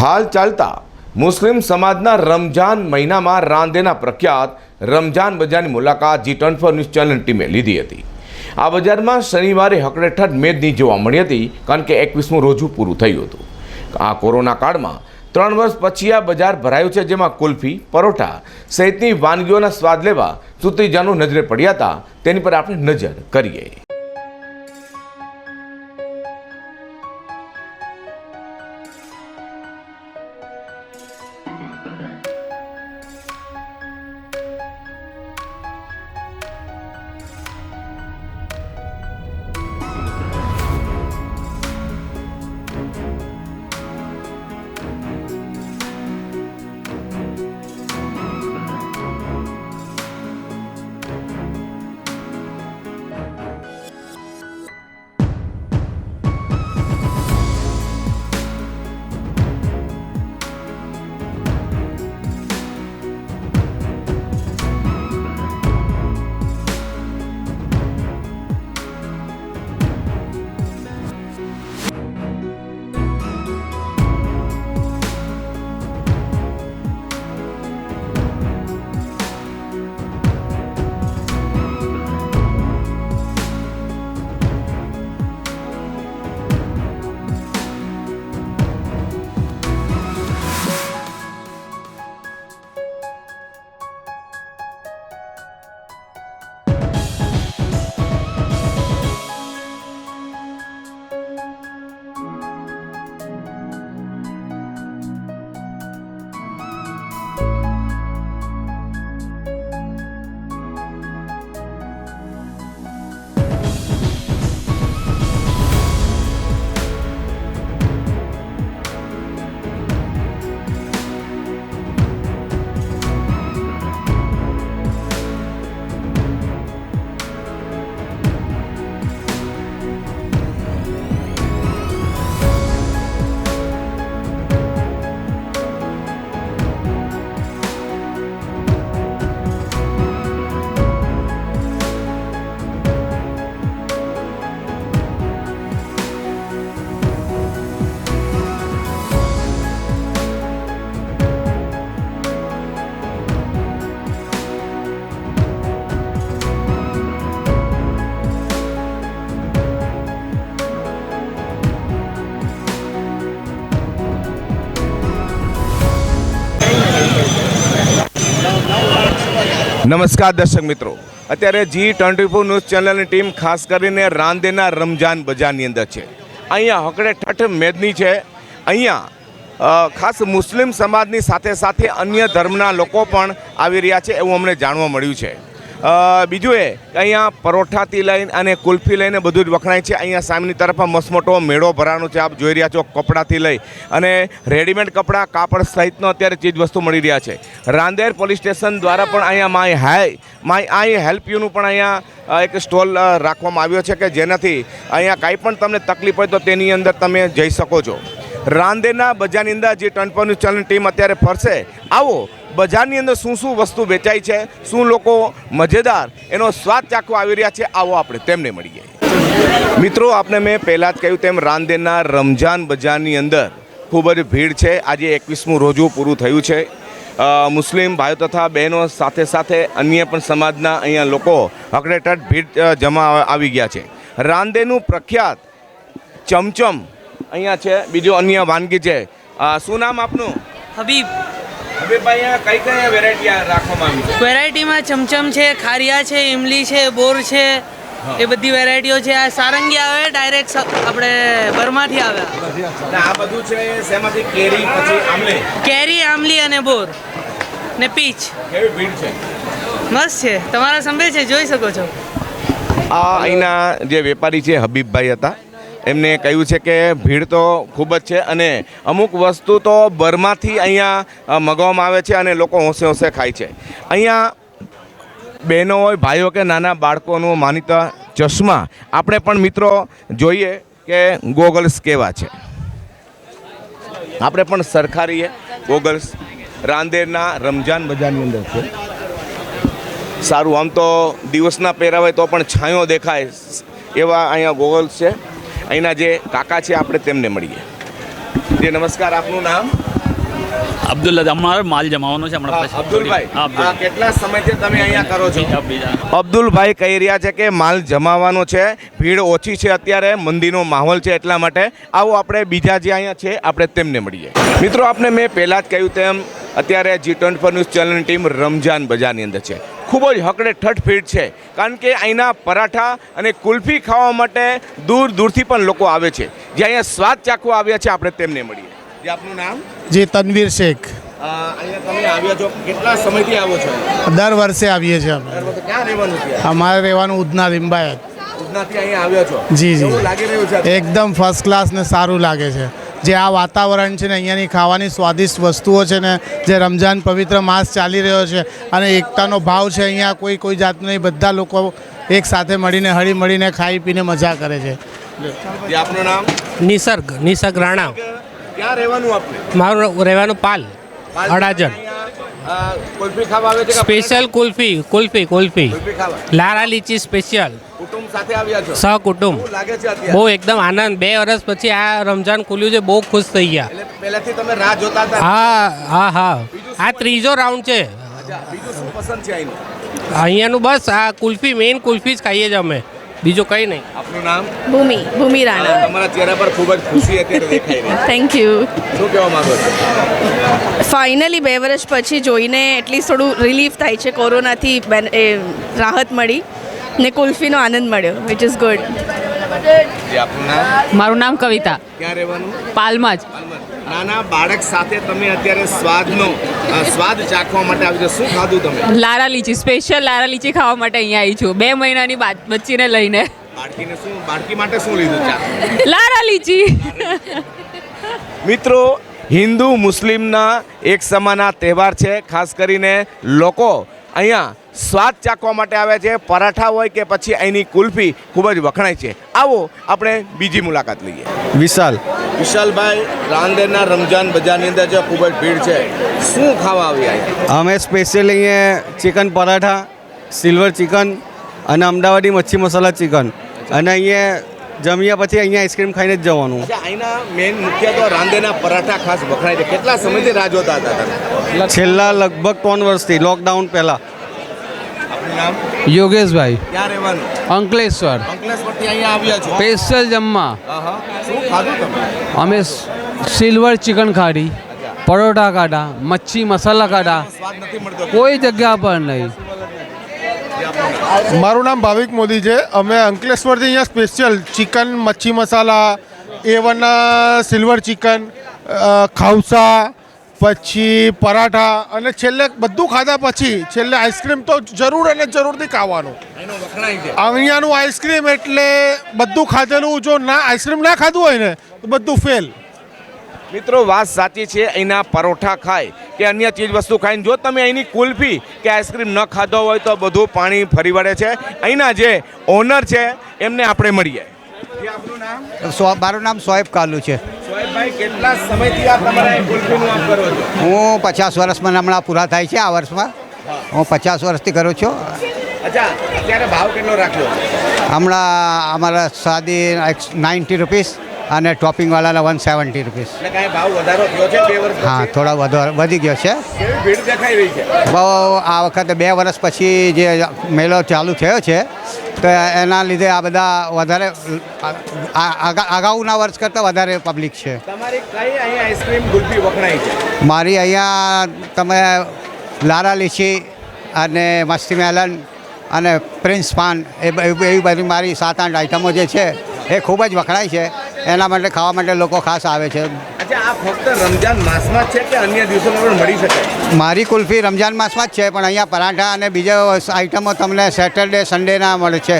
હાલ ચાલતા મુસ્લિમ સમાજના રમજાન મહિનામાં રાંદેના પ્રખ્યાત રમજાન બજારની મુલાકાત G twenty four news channel ટીમે લીધી હતી. આ બજારમાં શનિવારે હકડેઠઠ મેદની જોવા મળી હતી, કારણ કે એકવીસમું રોજું પૂરું થયું હતું. આ કોરોના કાળમાં ત્રણ વર્ષ પછી આ બજાર ભરાયું છે, જેમાં કુલ્ફી, પરોઠા સહિતની વાનગીઓના સ્વાદ લેવા સુત્રીજાનો નજરે પડ્યા હતા. તેની પર આપણે નજર કરીએ. નમસ્કાર દર્શક મિત્રો. અત્યારે જી ટ્વેન્ટી ફોર ન્યૂઝ ચેનલની ટીમ ખાસ કરીને રાંદેના રમજાન બજારની અંદર છે. અહીંયા હકડે ઠઠ મેદની છે. અહીંયા ખાસ મુસ્લિમ સમાજની સાથે સાથે અન્ય ધર્મના લોકો પણ આવી રહ્યા છે એવું અમને જાણવા મળ્યું છે. બીજું એ, અહીંયા પરોઠાથી લઈને અને કુલ્ફી લઈને બધું જ વખણાય છે. અહીંયા સામેની તરફ મસ્ત મોટો મેળો ભરાનો છે. આપ જોઈ રહ્યા છો કપડાથી લઈ અને રેડીમેડ કપડાં, કાપડ સહિતનો અત્યારે ચીજ વસ્તુ મળી રહ્યા છે. રાંદેર પોલીસ સ્ટેશન દ્વારા પણ અહીંયા may I, may I help યુનું પણ અહીંયા એક સ્ટોલ રાખવામાં આવ્યો છે કે જેનાથી અહીંયા કાંઈ પણ તમને તકલીફ હોય તો તેની અંદર તમે જઈ શકો છો. રાંદેરના બજારની અંદર જે ટનપોની ચલણ ટીમ અત્યારે ફરશે. આવો બજારની અંદર શું શું વસ્તુ વેચાય છે, શું લોકો મજેદાર, એનો સ્વાદ ચાખવા આવી રહ્યા છે, આવો આપણે તેમને મળીએ. મિત્રો, આપને મેં પહેલાં જ કહ્યું તેમ રાંદેરના રમજાન બજારની અંદર ખૂબ જ ભીડ છે. આજે એકવીસમું રોજું પૂરું થયું છે. મુસ્લિમ ભાઈઓ તથા બહેનો સાથે સાથે અન્ય પણ સમાજના અહીંયા લોકો હકડેટટ ભીડ જમા આવી ગયા છે. રાંદેનું પ્રખ્યાત ચમચમ અહીંયા છે, બીજું અન્ય વાનગી છે. શું નામ આપનું? હબીબ. હવે ભાઈ અહીંયા કઈ કઈ વેરાયટી રાખવામાં આવી છે? વેરાયટીમાં ચમચમ છે ખારિયા છે ઇમલી છે બોર છે એ બધી વેરાયટીઓ છે. આ સારંગી આવે ડાયરેક્ટ આપણે બર્માથી આવે. આ બધું છે શેમાંથી? કેરી પછી આમલે. કેરી આમલી અને બોર. ને પીચ. કેવી ભીડ છે? મસ્ત છે. તમારા સંભે છે? જોઈ શકો છો. આ અહીંના જે વેપારી છે હબીબભાઈ હતા. એમને કહ્યું છે કે ભીડ તો ખૂબ જ છે અને અમુક વસ્તુ તો બરમાંથી અહીંયા મગાવવામાં આવે છે અને લોકો હોંશે હોંશે ખાય છે. અહીંયા બહેનો હોય, ભાઈઓ કે નાના બાળકોનું માનીતા ચશ્મા આપણે પણ મિત્રો જોઈએ કે ગોગલ્સ કેવા છે. આપણે પણ સરખારીએ ગોગલ્સ. રાંદેરના રમજાન બજારની અંદર છે. સારું, આમ તો દિવસના પહેરાવે તો પણ છાંયો દેખાય એવા અહીંયા ગોગલ્સ છે. અહીંના જે કાકા છે આપણે તેમને મળીએ. જે નમસ્કાર આપનું નામ? અબ્દુલ્લા અમારે માલ જમાવાનો છે હમણાં અબ્દુલભાઈ કેટલા સમયથી તમે અહીંયા કરો છો? અબ્દુલભાઈ કહી રહ્યા છે કે માલ જમાવાનો છે ભીડ ઓછી છે અત્યારે મંદીનો માહોલ છે એટલા માટે. આવો આપણે બીજા જે અહીંયા છે આપણે તેમને મળીએ. મિત્રો આપને મેં પહેલાં જ કહ્યું તેમ અત્યારે જી ટ્વેન્ટી ફોર ન્યૂઝ ચેનલની ટીમ રમજાન બજારની અંદર છે. ખૂબ જ હકડે ઠઠ ભીડ છે. કારણ કે અહીંના પરાઠા અને કુલ્ફી ખાવા માટે દૂર દૂરથી પણ લોકો આવે છે. જે અહીંયા સ્વાદ ચાખવા આવ્યા છે આપણે તેમને મળીએ. જે આપનું નામ? જે તનવીર શેખ. અહીંયા તમે આવ્યા છો. કેટલા સમયથી આવો છો? દર વર્ષે આવીએ છીએ અમે. અમારે રહેવાનું ઉધના લિંબાયત જી, જી. એકદમ ફર્સ્ટ ક્લાસ ને સારું લાગે છે. જે આ વાતાવરણ છે ને અહીંયાની ખાવાની સ્વાદિષ્ટ વસ્તુઓ છે ને જે રમજાન પવિત્ર માસ ચાલી રહ્યો છે અને એકતાનો ભાવ છે અહીંયા કોઈ કોઈ જાતનું નહીં બધા લોકો એક સાથે મળીને હળી મળીને ખાઈ પીને મજા કરે છે. આપનું નામ? નિસર્ગ નિસર્ગ રાણા. ક્યાં રહેવાનું આપણે મારું રહેવાનું પાલ અડાજણ. કુલ્ફી ખાવા આવે છે સ્પેશિયલ કુલ્ફી કુલ્ફી કુલ્ફી. કુલ્ફી લારા લીચી સ્પેશિયલ. કુટુંબ સાથે આવ્યા છો? સહકુટુંબ. લાગે છે બહુ એકદમ આનંદ. બે વર્ષ પછી આ રમજાન ખુલ્યું છે બહુ ખુશ થઈ ગયા. એટલે પહેલાથી તમે રાહ જોતા હતા? હા હા હા. આ ત્રીજો રાઉન્ડ છે. બીજું શું પસંદ છે અહીંનું અહીંયાનું બસ આ કુલ્ફી મેઇન કુલ્ફી જ ખાઈએ છીએ અમે. બીજું કંઈ નહીં. આપનું નામ? ભૂમિ ભૂમિ રાણા. તમારા ચહેરા પર ખૂબ જ ખુશી અત્યારે દેખાઈ રહી. થેન્ક યુ શું કહેવા માંગો છો? ફાઇનલી બે વર્ષ પછી જોઈને એટલીસ્ટ થોડું રિલીફ થાય છે કોરોનાથી બેન- એ રાહત મળી. ને કુલ્ફીનો આનંદ મળ્યો વિચ ઇઝ ગુડ મારું નામ કવિતા. ક્યાં રહેવાનું? પાલમાં જ નાના બાળક સાથે તમે અત્યારે સ્વાદનો સ્વાદ ચાખવા માટે આવી છો શું ખાધું તમે? લારા લીચી સ્પેશિયલ લારા લીચી ખાવા માટે અહીંયા આવી છું. બે મહિનાની બચ્ચીને લઈને. બાળકીને શું બાળકી માટે શું લીધું લારા લીચી. મિત્રો હિન્દુ મુસ્લિમના એક સમાના તહેવાર છે. ખાસ કરીને લોકો અહીંયા સ્વાદ ચાખવા માટે આવે છે પરાઠા હોય કે પછી અહીંની કુલ્ફી ખૂબ જ વખણાય છે. આવો આપણે બીજી મુલાકાત લઈએ. વિશાલ. વિશાલભાઈ રાંદેરના રમજાન બજારની અંદર જે ખૂબ જ ભીડ છે શું ખાવા આવ્યા અમે સ્પેશિયલ અહીંયા ચિકન પરાઠા સિલ્વર ચિકન અને અમદાવાદી મચ્છી મસાલા ચિકન અને અહીંયા જમ્યા પછી અહીંયા આઈસ્ક્રીમ ખાઈને જ જવાનું. અહીંના મેન મુખ્ય તો રાંદેના પરાઠા ખાસ વખણાય છે. કેટલા સમયથી રાહ જોતા હતા છેલ્લા લગભગ ત્રણ વર્ષથી લોકડાઉન પહેલાં. નામ? યોગેશભાઈ. ક્યાં રહેવાનું? અંકલેશ્વર. અંકલેશ્વરથી અહીંયા આવ્યા છો? સ્પેશિયલ જમવા. શું ખાધું તમે? અમે સિલ્વર ચિકન ખાધી પરોઠા કાઢા મચ્છી મસાલા ખાધા સ્વાદ નથી મળતો? કોઈ જગ્યા પર નહીં. મારું નામ ભાવિક મોદી છે. અમે અંકલેશ્વરથી અહીંયા સ્પેશિયલ ચિકન મચ્છી મસાલા એ સિલ્વર ચિકન ખાઉસા પછી પરાઠા અને છેલ્લે બધું ખાધા પછી છેલ્લે આઈસ્ક્રીમ તો જરૂર અને જરૂરથી ખાવાનું. એનો અહીંયાનું આઈસ્ક્રીમ એટલે બધું ખાધેલું જો ના આઈસ્ક્રીમ ના ખાધું હોય ને તો બધું ફેલ મિત્રો વાત સાચી છે અહીંના પરોઠા ખાય કે અન્ય ચીજ વસ્તુ ખાઈને. જો તમે અહીંની કુલ્ફી કે આઈસ્ક્રીમ ન ખાધો હોય તો બધું પાણી ફરી વળે છે. અહીંના જે ઓનર છે એમને આપણે મળીએ. મારું નામ સોએબ કાલુ છે. કેટલા સમયથી આ તમારા કુલ્ફીનું આપ કરો છો? હું પચાસ વર્ષ મને હમણાં પૂરા થાય છે આ વર્ષમાં. હું. પચાસ વર્ષથી કરું છું. અચ્છા અત્યારે ભાવ કેટલો રાખ્યો? હમણાં અમારા સાદી નાઇન્ટી રૂપીસ અને ટોપિંગવાળાના વન સેવન્ટી રૂપીસ. વધારો હા થોડા વધુ વધી ગયો છે. ભીડ દેખાઈ રહી છે? બહુ આ વખતે બે વર્ષ પછી જે મેળો ચાલુ થયો છે તો એના લીધે આ બધા વધારે અગાઉના વર્ષ કરતાં વધારે પબ્લિક છે. તમારી કઈ અહીંયા આઈસ્ક્રીમ કુલ્ફી વખણાય છે? મારી અહીંયા તમે લારા લીચી અને મસ્તી મેલન અને પ્રિન્સ પાન એ એવી બધી મારી સાત આઠ આઈટમો જે છે એ ખૂબ જ વખણાય છે. એના માટે ખાવા માટે લોકો ખાસ આવે છે. અચ્છા આ ફક્ત રમજાન માસમાં જ છે કે અન્ય દિવસોમાં પણ મળી શકે? મારી કુલ્ફી રમજાન માસમાં જ છે પણ અહીંયા પરાઠા અને બીજા આઈટમો તમને સેટરડે સન્ડેના મળે છે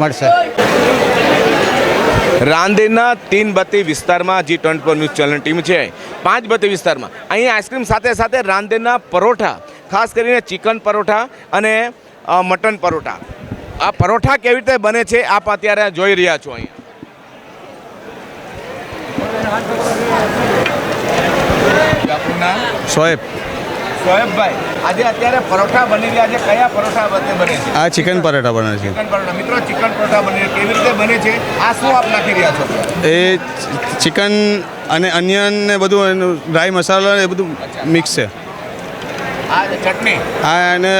મળશે. રાંદેરના તીન બત્તી વિસ્તારમાં G twenty four news channel team છે. પાંચ બત્તી વિસ્તારમાં. અહીં આઈસ્ક્રીમ સાથે સાથે રાંદેરના પરોઠા ખાસ કરીને ચિકન પરોઠા અને મટન પરોઠા. આ પરોઠા કેવી રીતે બને છે આપ અત્યારે જોઈ રહ્યા છો અહીંયા. આપનું નામ? સોએબ સોહેબભાઈ આજે અત્યારે પરોઠા બની રહ્યા છે. કયા પરોઠા બને છે? આ ચિકન પરાઠા બને છે. ચિકન પરોઠા. મિત્રો ચિકન પરોઠા બની કેવી રીતે બને છે? આ શું આપ નાખી રહ્યા છો? એ ચિકન અને અનિયન ને બધું એનું ડ્રાય મસાલા એ બધું મિક્સ છે. આ ચટણી? હા અને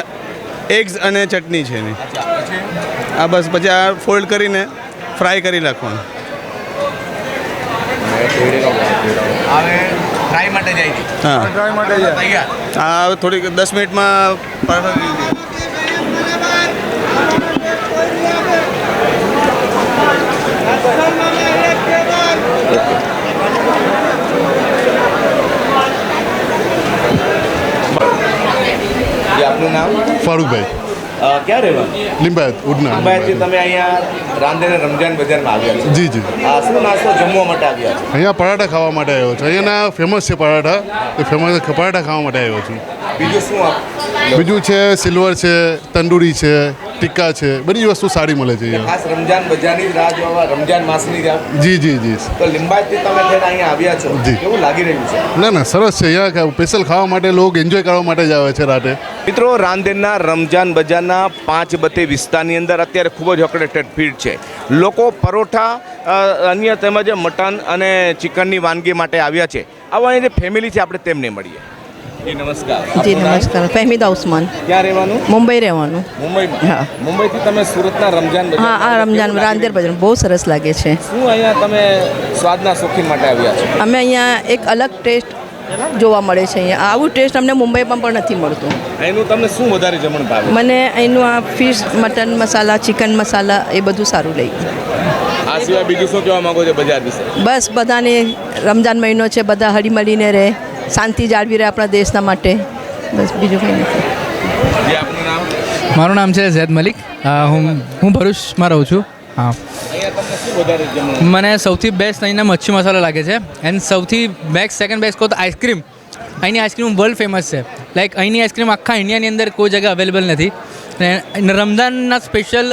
એગ્સ અને ચટણી છે એની. આ બસ પછી આ ફોલ્ડ કરીને ફ્રાય કરી નાખવાનું. હવે ફ્રાય માટે જાય છે. હા. ટ્રાય માટે જાય. તૈયાર. હવે થોડીક દસ મિનિટમાં જે આપનું નામ? ફારૂકભાઈ. ક્યાં રહેવાનું લિંબાયત ઉડના લિંબાયતથી તમે અહીંયા રાંદેને રમજાન બજારમાં આવ્યા છો. જી જી. આ શું નાસ્તો જમવા માટે આવ્યા છો? અહીંયા પરાઠા ખાવા માટે આવ્યો છું. અહીંયાના ફેમસ છે પરાઠા. એ ફેમસ પરાઠા ખાવા માટે આવ્યો છું. બીજું શું આપ બીજું છે સિલ્વર છે તંદૂરી છે ટિક્કા છે બધી વસ્તુ સારી મળે છે ખાસ રમજાન બજારની રાહ જોવા રમજાન માસની રાહ જી જી જી. તો લિંબાયતથી તમે અહીંયા આવ્યા છો. જી. કેવું લાગી રહ્યું છે? ના ના સરસ છે. અહીંયા સ્પેશિયલ ખાવા માટે લોકો એન્જોય કરવા માટે જ આવે છે રાતે. મિત્રો રાંદેરના રમજાન બજારના પાંચ બતે વિસ્તારની અંદર અત્યારે ખૂબ જ અકડેટેડ ભીડ છે. લોકો પરોઠા અન્ય તેમજ મટન અને ચિકનની વાનગી માટે આવ્યા છે. આવા અહીંયા જે ફેમિલી છે આપણે તેમને મળીએ. જી નમસ્કાર. જી નમસ્કાર. ફહેમીદા ઉસ્માન. ક્યાં રહેવાનું? મુંબઈ રહેવાનું. મુંબઈમાં? હા. મુંબઈથી તમે સુરતના રમજાન હા આ રમજાન રાંદેર ભજન બહુ સરસ લાગે છે. શું અહીંયા તમે સ્વાદના શોખીન માટે આવ્યા છો? અમે અહીંયા એક અલગ ટેસ્ટ જોવા મળે છે અહીંયા. આવું ટેસ્ટ અમને મુંબઈમાં પણ નથી મળતું. એનું તમને શું વધારે જમણ ભાવે? મને અહીંનું આ fish mutton masala chicken masala એ બધું સારું લઈ આ સિવાય બીજું શું કહેવા માંગો છો બજાર વિશે? બસ બધાને રમજાન મહિનો છે બધા હળીમળીને રહે. શાંતિ જાળવી રહે આપણા દેશના માટે. બસ બીજું કંઈ નથી. જે આપનું નામ? મારું નામ છે ઝેદ મલિક. હું હું ભરૂચમાં રહું છું. હા. અહીંયા તમને શું વધારે જમણ? મને સૌથી બેસ્ટ અહીંના મચ્છી મસાલો લાગે છે. એન્ડ સૌથી બેસ્ટ સેકન્ડ બેસ્ટ કહો તો આઈસ્ક્રીમ અહીંની આઈસ્ક્રીમ વર્લ્ડ ફેમસ છે. લાઈક અહીંની આઈસ્ક્રીમ આખા ઇન્ડિયાની અંદર કોઈ જગ્યા અવેલેબલ નથી. ને રમઝાનના સ્પેશિયલ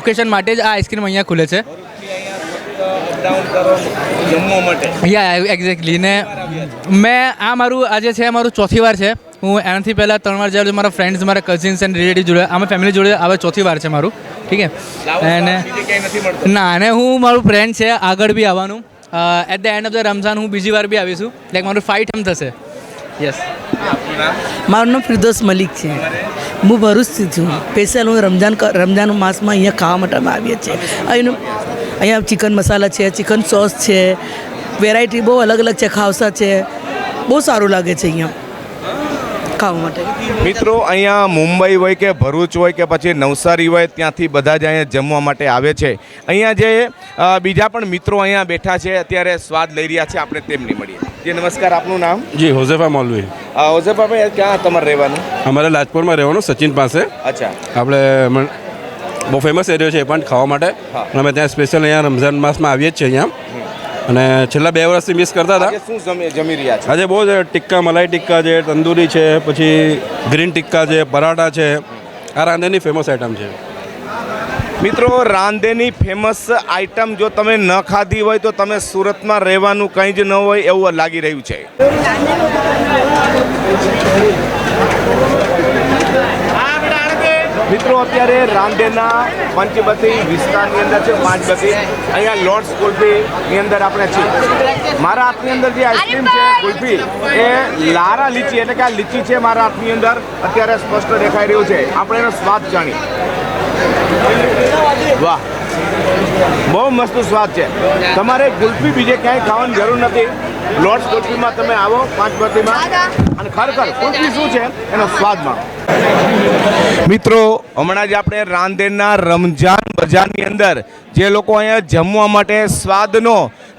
ઓકેશન માટે જ આ આઈસ્ક્રીમ અહીંયા ખુલે છે. ડાઉન કરો જમવા માટે. યા એક્ઝેક્ટલી ને મેં આ મારું આજે છે મારું ચોથી વાર છે. હું એનાથી પહેલાં ત્રણ વાર જ્યારે મારા ફ્રેન્ડ્સ મારા કઝિન્સ એન્ડ રિલેટિવ જોડે અમે ફેમિલી જોડે આવે ચોથી વાર છે મારું. ઠીક છે? અને ના અને હું મારું ફ્રેન્ડ છે આગળ બી આવવાનું. At the end of the Ramzan હું બીજી વાર બી આવીશું લાઈક મારું ફાઇટ એમ થશે. યસ મારું નામ ફિરદોસ મલિક છે. હું ભરૂચથી છું. સ્પેશિયલ હું રમઝાન રમઝાન માસમાં અહીંયા ખાવા માટે અમે આવીએ છીએ. અહીંનું અહીંયા ચિકન મસાલા છે ચિકન સોસ છે વેરાયટી બહુ અલગ અલગ છે ખાવસા છે. બહુ સારું લાગે છે અહીંયા. ખાવા માટે. મિત્રો અહીંયા મુંબઈ હોય કે ભરૂચ હોય કે પછી નવસારી હોય ત્યાંથી બધા જ અહીંયા જમવા માટે આવે છે. અહીંયા જે બીજા પણ મિત્રો અહીંયા બેઠા છે અત્યારે સ્વાદ લઈ રહ્યા છે આપણે તેમની મળીએ. જી નમસ્કાર આપનું નામ? જી હોઝેફા મોલવી. ભાઈ ક્યાં તમારે રહેવાનું? અમારે લાજપુરમાં રહેવાનું સચિન પાસે. અચ્છા. આપણે બહુ ફેમસ એરિયો છે એ પણ ખાવા માટે. અમે ત્યાં સ્પેશિયલ અહીંયા રમઝાન માસમાં આવીએ જ છીએ અહીંયા. અને છેલ્લા બે વર્ષથી મિસ કરતા હતા. આજે શું જમી જમી રહ્યા છે? આજે બહુ જ ટિક્કા મલાઈ ટિક્કા છે તંદૂરી છે પછી ગ્રીન ટિક્કા છે પરાઠા છે. આ રાંધેની ફેમસ આઈટમ છે. મિત્રો રાંધેની ફેમસ આઈટમ જો તમે ન ખાધી હોય તો તમે સુરતમાં રહેવાનું કંઈ જ ન હોય એવું લાગી રહ્યું છે. મિત્રો અત્યારે રાંદેના પંચબતી વિસ્તારની અંદર છે પાંચબતી અહીંયા લોર્ડ્સ કુલ્ફીની અંદર આપણે છીએ. મારા હાથની અંદર જે આઈસ્ક્રીમ છે કુલ્ફી એ લારા લીચી એટલે કે આ લીચી છે મારા હાથની અંદર અત્યારે સ્પષ્ટ દેખાઈ રહ્યું છે. આપણે એનો સ્વાદ જાણીએ. વાહ! બહુ મસ્ત સ્વાદ છે. તમારે કુલ્ફી બીજે ક્યાંય ખાવાની જરૂર નથી. લોર્ડ્સ કુલ્ફીમાં તમે આવો પાંચ બત્તીમાં અને ખરેખર કુલ્ફી શું છે એનો સ્વાદમાં. મિત્રો હમણાં જ આપણે રાંદેરના રમજાન બજારની અંદર જે લોકો અહીંયા જમવા માટે સ્વાદનો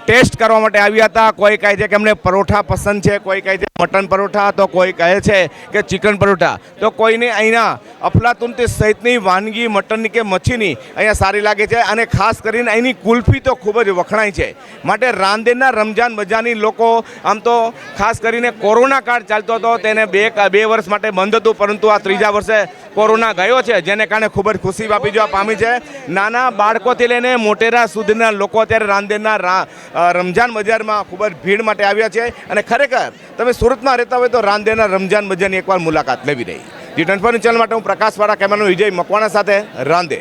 ટેસ્ટ કરવા માટે આવ્યા હતા કોઈ કહે છે કે અમને પરોઠા પસંદ છે કોઈ કહે છે મટન પરોઠા તો કોઈ કહે છે કે ચિકન પરોઠા. તો કોઈને અહીંના અફલાતુનતી સહિતની વાનગી મટનની કે મચ્છીની અહીંયા સારી લાગે છે અને ખાસ કરીને અહીંની કુલ્ફી તો ખૂબ જ વખણાય છે. માટે રાંદેરના રમજાન બજારની લોકો આમ તો ખાસ કરીને કોરોના કાળ ચાલતો હતો તેને બે બે વર્ષ માટે બંધ હતું પરંતુ આ ત્રીજા વર્ષે કોરોના ગયો છે જેને કારણે ખૂબ જ ખુશી વાપી જવા પામી છે. નાના બાળકોથી લઈને મોટેરા સુધીના લોકો અત્યારે રાંદેરના રા અ, રમજાન બજારમાં ખૂબ જ ભીડ માટે આવ્યા છે. અને ખરેખર તમે સુરતમાં રહેતા હોય તો રાંદેરના રમજાન બજારની એકવાર મુલાકાત લેવી રહી. જી ટ્વેન્ટી ચેનલ માટે હું પ્રકાશવાળા કેમેરાનો વિજય મકવાણા સાથે રાંદેર